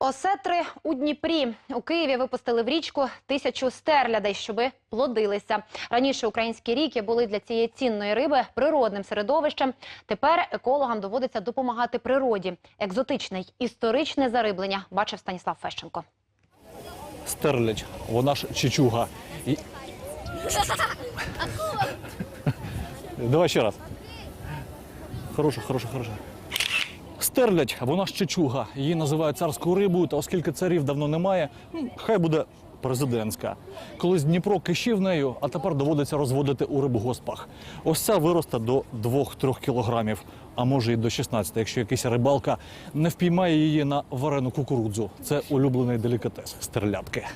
Осетри у Дніпрі у Києві випустили в річку тисячу стерлядей, щоби плодилися. Раніше українські ріки були для цієї цінної риби природним середовищем. Тепер екологам доводиться допомагати природі. Екзотичне й історичне зариблення бачив Станіслав Фещенко. Стерлядь, вона ж чечуга. І... Давай ще раз. Хороша, хороша, хороша. Стерлядь, вона ж чечуга. Її називають царською рибою, та оскільки царів давно немає, ну, хай буде президентська. Колись Дніпро кишів нею, а тепер доводиться розводити у рибгоспах. Ось ця виросте до 2-3 кілограмів, а може і до 16, якщо якась рибалка не впіймає її на варену кукурудзу. Це улюблений делікатес стерлядки.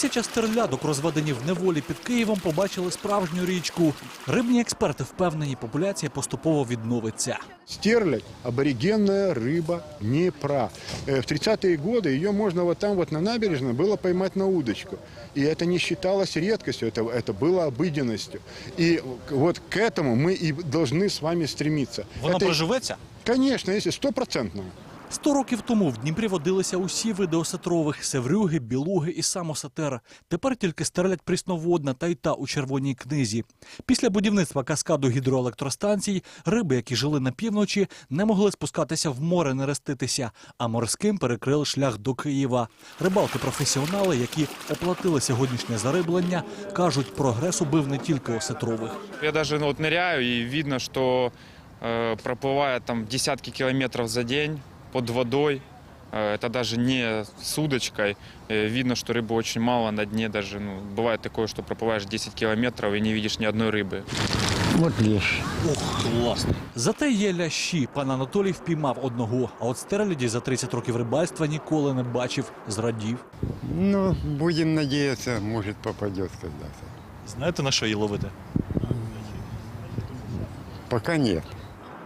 Тисяча стерлядок, розведені в неволі під Києвом, побачили справжню річку. Рибні експерти впевнені, популяція поступово відновиться. Стерлядь – аборигенная рыба Днепра. Э, В 30-е годы ее можно вот там вот на набережной было поймать на удочку. И это не считалось редкостью, это, это было обыденностью. И вот к этому мы и должны с вами стремиться. Вона Это, приживеться? Конечно, если стопроцентно. Сто років тому в Дніпрі водилися усі види осетрових – севрюги, білуги і самосатер. Тепер тільки стерлядь прісноводна та й та у червоній книзі. Після будівництва каскаду гідроелектростанцій риби, які жили на півночі, не могли спускатися в море, не реститися, а морським перекрили шлях до Києва. Рибалки-професіонали, які оплатили сьогоднішнє зариблення, кажуть, прогрес убив не тільки осетрових. Я даже ну, вот ныряю, и видно, что э, проплывает там десятки километров за день под водой. Э, это даже не с удочкой. Э, видно, что рыбы очень мало на дне. Даже ну, бывает такое, что проплываешь 10 километров и не видишь ни одной рыбы. Вот лещ. Ох, класно. Зате є лящі. Пан Анатолій впіймав одного, а от стерляді за 30 років рибальства ніколи не бачив, зрадів. Ну, будем надеяться, может попадет когда-то. Знаєте, на що її ловити? Пока нет.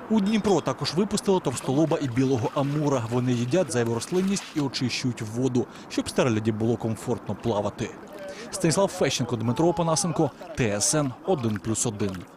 У Дніпро також випустили товстолоба і білого амура. Вони їдять зайву рослинність і очищують воду, щоб стерляді було комфортно плавати. Станіслав Фещенко, Дмитро Панасенко, ТСН 1+,1.